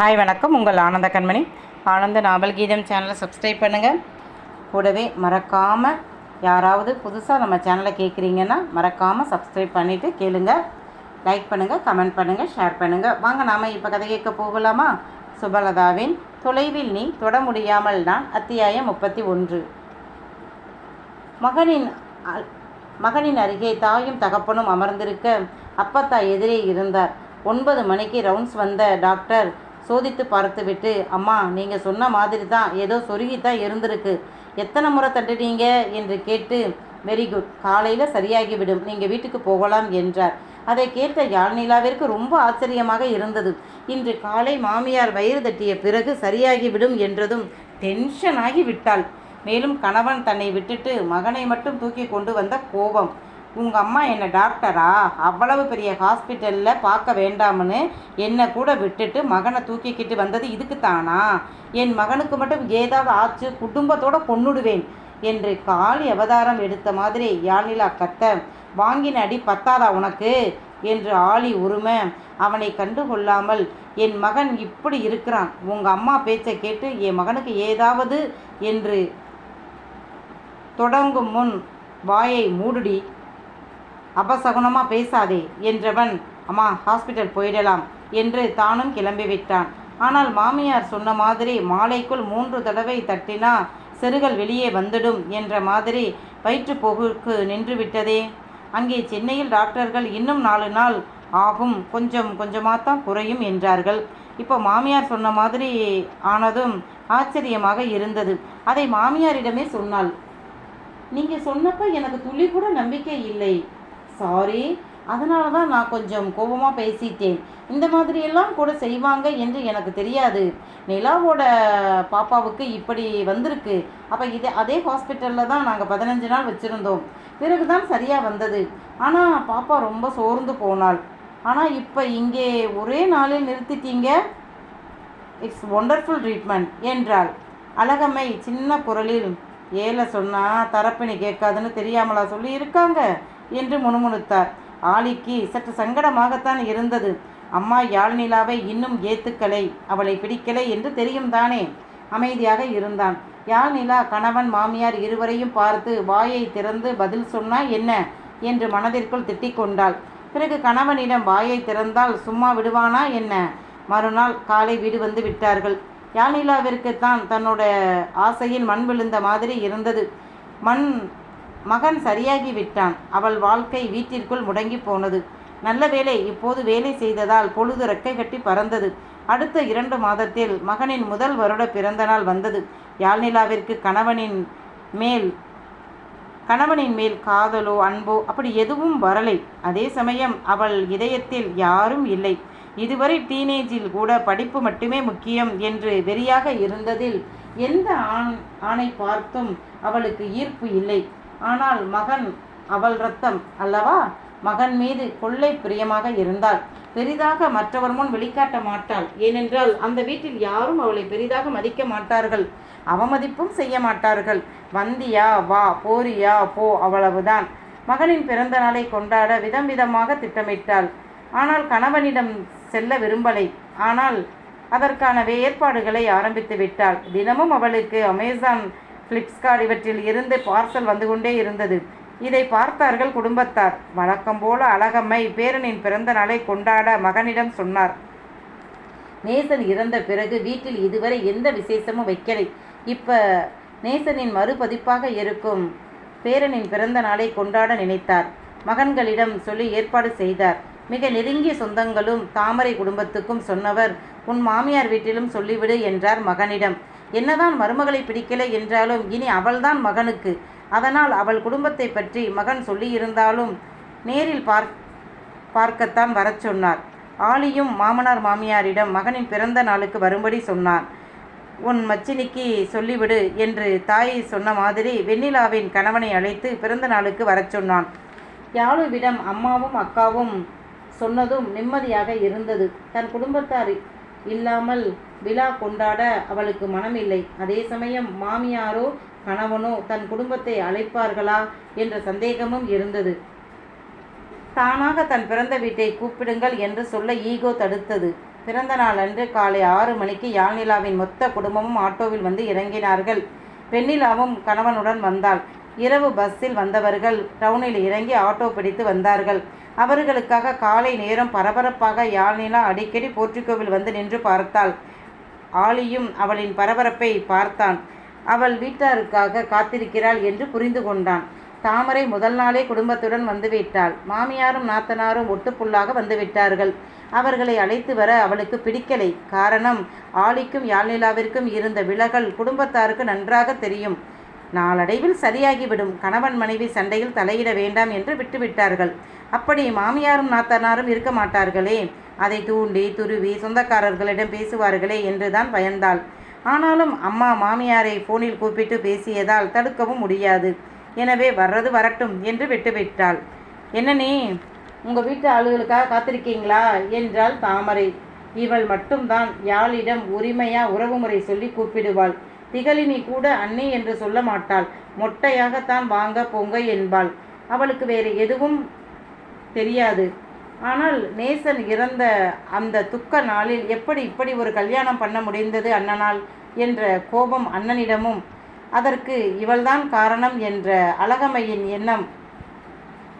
Hi வணக்கம். உங்கள் ஆனந்த கண்மணி. ஆனந்த நாவல் கீதம் சேனலை சப்ஸ்கிரைப் பண்ணுங்கள் கூடவே மறக்காமல் யாராவது புதுசாக நம்ம சேனலை கேட்குறீங்கன்னா மறக்காமல் சப்ஸ்கிரைப் பண்ணிவிட்டு கேளுங்க. லைக் பண்ணுங்கள் கமெண்ட் பண்ணுங்கள் ஷேர் பண்ணுங்கள் வாங்க நாம் இப்போ கதை கேட்க போகலாமா? சுபலதாவின் தொலைவில் நீ தொட முடியாமல் நான் அத்தியாயம் முப்பத்தி ஒன்று. மகனின் மகனின் அருகே தாயும் தகப்பனும் அமர்ந்திருக்க அப்பத்தா எதிரே இருந்தார். ஒன்பது மணிக்கு ரவுண்ட்ஸ் வந்த டாக்டர் சோதித்து பார்த்துவிட்டு அம்மா நீங்கள் சொன்ன மாதிரி தான் ஏதோ சொருகி தான் இருந்திருக்கு. எத்தனை முறை தட்டுனீங்க? என்று கேட்டு வெரி குட். காலையில் சரியாகிவிடும். நீங்கள் வீட்டுக்கு போகலாம் என்றார். அதை கேட்ட யாழ்நிலாவிற்கு ரொம்ப ஆச்சரியமாக இருந்தது. இன்று காலை மாமியார் வயிறு தட்டிய பிறகு சரியாகிவிடும் என்றதும் டென்ஷன் ஆகி விட்டாள். மேலும் கணவன் தன்னை விட்டுட்டு மகனை மட்டும் தூக்கி கொண்டு வந்த கோபம். உங்கள் அம்மா என்ன டாக்டரா? அவ்வளவு பெரிய ஹாஸ்பிட்டலில் பார்க்க வேண்டாம்னு என்னை கூட விட்டுட்டு மகனை தூக்கிக்கிட்டு வந்தது இதுக்கு தானா என் மகனுக்கு மட்டும் ஏதாவது ஆச்சு குடும்பத்தோடு கொன்னுடுவேன் என்று காளி அவதாரம் எடுத்த மாதிரி யாழிலா கத்த வாங்கின அடி பத்தாதா உனக்கு? என்று ஆளி உரும அவனை கண்டுகொள்ளாமல் என் மகன் இப்படி இருக்கிறான். உங்கள் அம்மா பேச்சை கேட்டு என் மகனுக்கு ஏதாவது என்று தொடங்கும் முன் வாயை மூடுடி அபசகுனமாக பேசாதே என்றவன் அம்மா ஹாஸ்பிட்டல் போயிடலாம் என்று தானும் கிளம்பிவிட்டான் ஆனால் மாமியார் சொன்ன மாதிரி மாலைக்குள் மூன்று தடவை தட்டினா செருகல் வெளியே வந்துடும் என்ற மாதிரி வயிற்றுப்போகுக்கு நின்றுவிட்டதே அங்கே சென்னையில் டாக்டர்கள் இன்னும் நாலு நாள் ஆகும். கொஞ்சம் கொஞ்சமாக தான் குறையும் என்றார்கள். இப்போ மாமியார் சொன்ன மாதிரி ஆனதும் ஆச்சரியமாக இருந்தது. அதை மாமியாரிடமே சொன்னாள். நீங்கள் சொன்னப்ப எனக்கு துளி கூட நம்பிக்கை இல்லை. சாரி அதனால தான் நான் கொஞ்சம் கோபமாக பேசிட்டேன். இந்த மாதிரியெல்லாம் கூட செய்வாங்க என்று எனக்கு தெரியாது. நிலாவோட பாப்பாவுக்கு இப்படி வந்திருக்கு. அப்போ இதே அதே ஹாஸ்பிட்டலில் தான் நாங்கள் பதினஞ்சு நாள் வச்சுருந்தோம். பிறகு தான் சரியாக வந்தது. ஆனால் பாப்பா ரொம்ப சோர்ந்து போனாள். ஆனால் இப்போ இங்கே ஒரே நாளில் நிறுத்திட்டீங்க? இட்ஸ் ஒண்டர்ஃபுல் ட்ரீட்மெண்ட் என்றாள். அழகம்மை சின்ன குரலில் ஏல சொன்னால் தரப்பினி கேட்காதுன்னு தெரியாமலா சொல்லி இருக்காங்க என்று முணுமுணுத்தார். ஆலிக்கு சற்று சங்கடமாகத்தான் இருந்தது. அம்மா யாழ்நிலாவை இன்னும் ஏத்துக்கலை. அவளை பிடிக்கலை என்று தெரியும் தானே? அமைதியாக இருந்தான். யாழ்நிலா கணவன் மாமியார் இருவரையும் பார்த்து வாயை திறந்து பதில் சொன்னா என்ன? என்று மனதிற்குள் திட்டிக் கொண்டாள் பிறகு கணவனிடம் வாயை திறந்தால் சும்மா விடுவானா என்ன? மறுநாள் காலை வீடு வந்து விட்டார்கள். யாழ்நிலாவிற்கு தான் தன்னோட ஆசையில் மண் விழுந்த மாதிரி இருந்தது. மண் மகன் சரியாகி விட்டான். அவள் வாழ்க்கை வீட்டிற்குள் முடங்கி போனது. நல்ல வேளை இப்போது வேலை செய்ததால் பொழுது ரெக்கை கட்டி பறந்தது. அடுத்த இரண்டு மாதத்தில் மகனின் முதல் வருட பிறந்த நாள் வந்தது. யாழ்நிலாவிற்கு கணவனின் மேல் கணவனின் மேல் காதலோ அன்போ அப்படி எதுவும் வரலை. அதே சமயம் அவள் இதயத்தில் யாரும் இல்லை. இதுவரை டீனேஜில் கூட படிப்பு மட்டுமே முக்கியம் என்று வெறியாக இருந்ததில் எந்த ஆண் ஆணை பார்த்தும் அவளுக்கு ஈர்ப்பு இல்லை. ஆனால் மகன் அவள் ரத்தம் அல்லவா? மகன் மீது கொள்ளை பிரியமாக இருந்தாள். பெரிதாக மற்றவர் முன் வெளிக்காட்ட மாட்டாள். ஏனென்றால் அந்த வீட்டில் யாரும் அவளை பெரிதாக மதிக்க மாட்டார்கள். அவமதிப்பும் செய்ய மாட்டார்கள். வந்தியா வா போரியா போ அவ்வளவுதான். மகனின் பிறந்த நாளை கொண்டாட விதம் விதமாக திட்டமிட்டாள். ஆனால் கணவனிடம் செல்ல விரும்பலை. ஆனால் அதற்கான ஏற்பாடுகளை ஆரம்பித்து விட்டாள். தினமும் அவளுக்கு அமேசான் ஃப்ளிப்ஸ்கார்ட் இவற்றில் இருந்து பார்சல் வந்து கொண்டே இருந்தது. இதை பார்த்தார்கள் குடும்பத்தார். வழக்கம் போல அழகம்மை பேரனின் பிறந்த நாளை கொண்டாட மகனிடம் சொன்னார். நேசன் இறந்த பிறகு வீட்டில் இதுவரை எந்த விசேஷமும் வைக்கலை. இப்போ நேசனின் மறுபதிப்பாக இருக்கும் பேரனின் பிறந்த நாளை கொண்டாட நினைத்தார். மகன்களிடம் சொல்லி ஏற்பாடு செய்தார். மிக நெருங்கிய சொந்தங்களும் தாமரை குடும்பத்துக்கும் சொன்னவர் உன் மாமியார் வீட்டிலும் சொல்லிவிடு என்றார் மகனிடம். என்னதான் மருமகளை பிடிக்கலை என்றாலும் இனி அவள்தான் மகனுக்கு. அதனால் அவள் குடும்பத்தை பற்றி மகன் சொல்லியிருந்தாலும் நேரில் பார்க் பார்க்கத்தான் வரச் சொன்னார். ஆலியும் மாமனார் மாமியாரிடம் மகனின் பிறந்த நாளுக்கு வரும்படி சொன்னார் உன் மச்சினிக்கு சொல்லிவிடு என்று தாய் சொன்ன மாதிரி வெண்ணிலாவின் கணவனை அழைத்து பிறந்த நாளுக்கு வரச் சொன்னான். யாழுவிடம் அம்மாவும் அக்காவும் சொன்னதும் நிம்மதியாக இருந்தது. தன் குடும்பத்தார் இல்லாமல் விழா கொண்டாட அவளுக்கு மனமில்லை. அதே சமயம் மாமியாரோ கணவனோ தன் குடும்பத்தை அழைப்பார்களா என்ற சந்தேகமும் இருந்தது. தானாக தன் பிறந்த வீட்டை கூப்பிடுங்கள் என்று சொல்ல ஈகோ தடுத்தது. பிறந்த நாள் அன்று காலை ஆறு மணிக்கு யாழ்நிலாவின் மொத்த குடும்பமும் ஆட்டோவில் வந்து இறங்கினார்கள். வெண்ணிலாவும் கணவனுடன் வந்தாள். இரவு பஸ்ஸில் வந்தவர்கள் டவுனில் இறங்கி ஆட்டோ பிடித்து வந்தார்கள். அவர்களுக்காக காலை நேரம் பரபரப்பாக யாழ்நிலா அடிக்கடி போர்ச்சுகோவில் வந்து நின்று பார்த்தாள். ஆலியும் அவளின் பரபரப்பை பார்த்தான். அவள் வீட்டாருக்காக காத்திருக்கிறாள் என்று புரிந்து கொண்டான். தாமரை முதல் நாளே குடும்பத்துடன் வந்துவிட்டாள் மாமியாரும் நாத்தனாரும் ஒட்டுப்புள்ளாக வந்துவிட்டார்கள் அவர்களை அழைத்து வர அவளுக்கு பிடிக்கலை. காரணம் ஆலிக்கும் யாழ்நிலாவிற்கும் இருந்த விலகல் குடும்பத்தாருக்கு நன்றாக தெரியும். நாளடைவில் சரியாகிவிடும். கணவன் மனைவி சண்டையில் தலையிட வேண்டாம் என்று விட்டுவிட்டார்கள். அப்படி மாமியாரும் நாத்தனாரும் இருக்க மாட்டார்களே. அதை தூண்டி துருவி சொந்தக்காரர்களிடம் பேசுவார்களே என்றுதான் பயந்தாள். ஆனாலும் அம்மா மாமியாரை போனில் கூப்பிட்டு பேசியதால் தடுக்கவும் முடியாது. எனவே வர்றது வரட்டும் என்று விட்டுவிட்டாள். என்னனே உங்கள் வீட்டு ஆளுகளுக்காக காத்திருக்கீங்களா? என்றாள் தாமரை. இவள் மட்டும்தான். யாழிடம் உரிமையா உறவுமுறை சொல்லி கூப்பிடுவாள். திகழினி கூட அண்ணி என்று சொல்ல மாட்டாள். மொட்டையாகத்தான் வாங்க போங்க என்பாள். அவளுக்கு வேறு எதுவும் தெரியாது. ஆனால் நேசன் இறந்த அந்த துக்க நாளில் எப்படி இப்படி ஒரு கல்யாணம் பண்ண முடிந்தது அண்ணனால் என்ற கோபம் அண்ணனிடமும் அதற்கு இவள்தான் காரணம் என்ற அழகமையின் எண்ணம்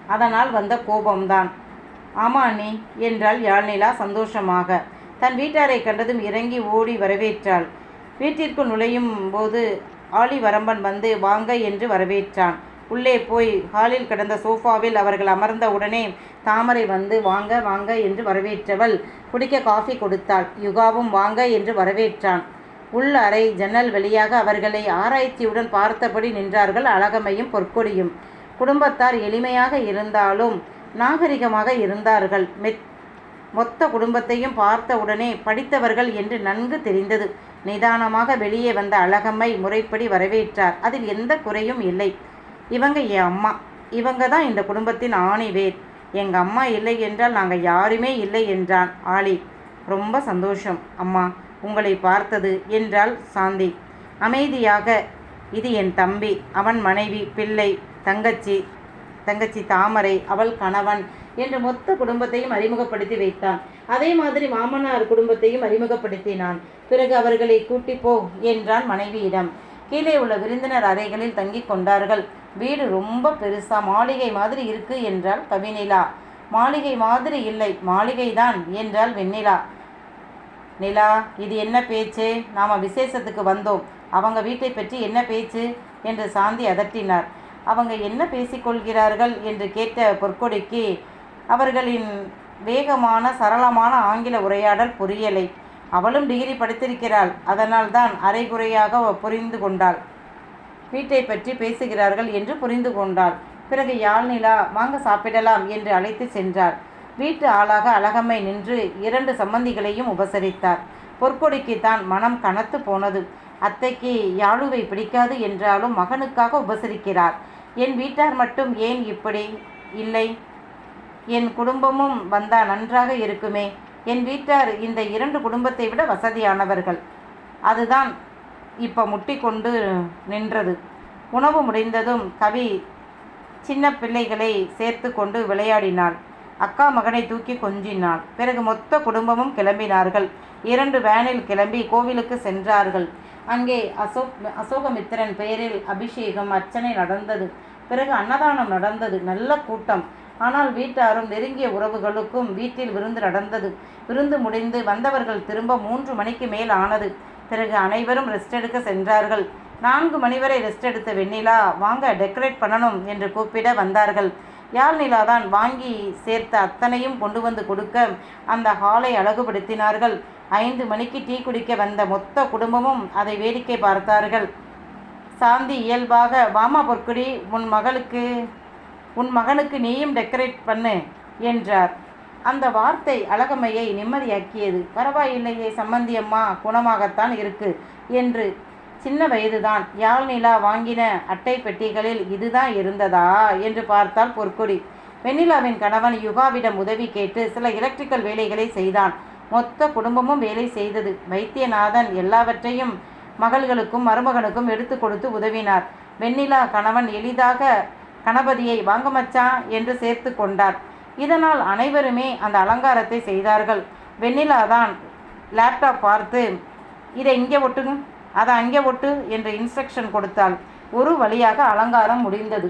அதனால் வந்த கோபம்தான். ஆமா அண்ணி என்றாள் யாழ்நிலா சந்தோஷமாக. தன் வீட்டாரை கண்டதும் இறங்கி ஓடி வரவேற்றாள். வீட்டிற்குள் நுழையும் போது ஆலி வரம்பன் வந்து வாங்க என்று வரவேற்றான். உள்ளே போய் ஹாலில் கிடந்த சோஃபாவில் அவர்கள் அமர்ந்த உடனே தாமரை வந்து வாங்க வாங்க என்று வரவேற்றவள் குடிக்க காஃபி கொடுத்தாள். யுகாவும் வாங்க என்று வரவேற்றான். உள் அறை ஜன்னல் வழியாக அவர்களை ஆராய்ச்சியுடன் பார்த்தபடி நின்றார்கள் அழகமையும் பொற்கொடியும். குடும்பத்தார் எளிமையாக இருந்தாலும் நாகரிகமாக இருந்தார்கள். மெத் மொத்த குடும்பத்தையும் பார்த்தவுடனே படித்தவர்கள் என்று நன்கு தெரிந்தது. நிதானமாக வெளியே வந்த அழகம்மை முறைப்படி வரவேற்றார். அதில் எந்த குறையும் இல்லை. இவங்க என் அம்மா. இவங்க தான் இந்த குடும்பத்தின் ஆணிவேர் எங்கள் அம்மா இல்லை என்றால் நாங்கள் யாருமே இல்லை என்றான் ஆலி. ரொம்ப சந்தோஷம். அம்மா உங்களை பார்த்தது என்றாள் சாந்தி. அமைதியாக இது என் தம்பி அவன் மனைவி பிள்ளை தங்கச்சி தங்கச்சி தாமரை அவள் கணவன் என்று மொத்த குடும்பத்தையும் அறிமுகப்படுத்தி வைத்தான். அதே மாதிரி மாமனார் குடும்பத்தையும் அறிமுகப்படுத்தினான். பிறகு அவர்களை கூட்டி போ என்றான் மனைவியிடம். கீழே உள்ள விருந்தினர் அறைகளில் தங்கிக் கொண்டார்கள். வீடு ரொம்ப பெருசா மாளிகை மாதிரி இருக்கு என்றாள் கவிநிலா. மாளிகை மாதிரி இல்லை மாளிகைதான் என்றாள் வெண்ணிலா. நிலா இது என்ன பேச்சு? நாம விசேஷத்துக்கு வந்தோம். அவங்க வீட்டை பற்றி என்ன பேச்சு? என்று சாந்தி அதட்டினார். அவங்க என்ன பேசிக்கொள்கிறார்கள் என்று கேட்ட பொற்கொடிக்கு அவர்களின் வேகமான சரளமான ஆங்கில உரையாடல் புரியலை. அவளும் டிகிரி படித்திருக்கிறாள். அதனால் தான் அரைகுறையாக புரிந்து கொண்டாள். வீட்டை பற்றி பேசுகிறார்கள் என்று புரிந்து கொண்டாள். பிறகு யாழ்நிலா வாங்க சாப்பிடலாம் என்று அழைத்து சென்றார் வீட்டு ஆளாக அழகம்மை நின்று இரண்டு சம்பந்திகளையும் உபசரித்தார். பொற்கொடிக்கு தான் மனம் கனத்து போனது. அத்தைக்கு யாழுவை பிடிக்காது என்றாலும் மகனுக்காக உபசரிக்கிறார். என் வீட்டார் மட்டும் ஏன் இப்படி? இல்லை. என் குடும்பமும் வந்தா நன்றாக இருக்குமே. என் வீட்டார் இந்த இரண்டு குடும்பத்தை விட வசதியானவர்கள். அதுதான் இப்போ முட்டி கொண்டு நின்றது. உணவு முடிந்ததும் கவி சின்ன பிள்ளைகளை சேர்த்து கொண்டு விளையாடினாள். அக்கா மகனை தூக்கி கொஞ்சினாள். பிறகு மொத்த குடும்பமும் கிளம்பினார்கள். இரண்டு வேனில் கிளம்பி கோவிலுக்கு சென்றார்கள். அங்கே அசோக் அசோகமித்திரன் பெயரில் அபிஷேகம் அர்ச்சனை நடந்தது. பிறகு அன்னதானம் நடந்தது. நல்ல கூட்டம். ஆனால் வீட்டாரும் நெருங்கிய உறவுகளுக்கும் வீட்டில் விருந்து நடந்தது. விருந்து முடிந்து வந்தவர்கள் திரும்ப மூன்று மணிக்கு மேல் ஆனது. பிறகு அனைவரும் ரெஸ்ட் எடுக்க சென்றார்கள். நான்கு மணி வரை ரெஸ்ட் எடுத்த வெண்ணிலா வாங்க டெக்கரேட் பண்ணணும் என்று கூப்பிட வந்தார்கள். யாழ்நிலா தான் வாங்கி சேர்த்த அத்தனையும் கொண்டு வந்து கொடுக்க அந்த ஹாலை அழகுபடுத்தினார்கள். ஐந்து மணிக்கு டீ குடிக்க வந்த மொத்த குடும்பமும் அதை வேடிக்கை பார்த்தார்கள். சாந்தி இயல்பாக வாமா பொற்குடி உன் மகளுக்கு உன் மகனுக்கு நீயும் டெக்கரேட் பண்ணு என்றார். அந்த வார்த்தை அழகம்மையை நிம்மதியாக்கியது. பரவாயில்லையே சம்மந்தி அம்மா குணமாகத்தான் இருக்கு என்று. சின்ன வயதுதான். யாழ் நிலா வாங்கின அட்டை பெட்டிகளில் இதுதான் இருந்ததா? என்று பார்த்தால் பொற்கொடி. வெண்ணிலாவின் கணவன் யுகாவிடம் உதவி கேட்டு சில எலக்ட்ரிக்கல் வேலைகளை செய்தான். மொத்த குடும்பமும் வேலை செய்தது. வைத்தியநாதன் எல்லாவற்றையும் மகள்களுக்கும் மருமகனுக்கும் எடுத்து கொடுத்து உதவினார். வெண்ணிலா கணவன் எளிதாக கணபதியை வாங்க மச்சான் என்று சேர்த்து கொண்டார். இதனால் அனைவருமே அந்த அலங்காரத்தை செய்தார்கள். வெண்ணிலா தான் லேப்டாப் பார்த்து இதை இங்கே ஒட்டுங்க அதை அங்கே ஒட்டு என்று இன்ஸ்ட்ரக்ஷன் கொடுத்தாள். ஒரு வழியாக அலங்காரம் முடிந்தது.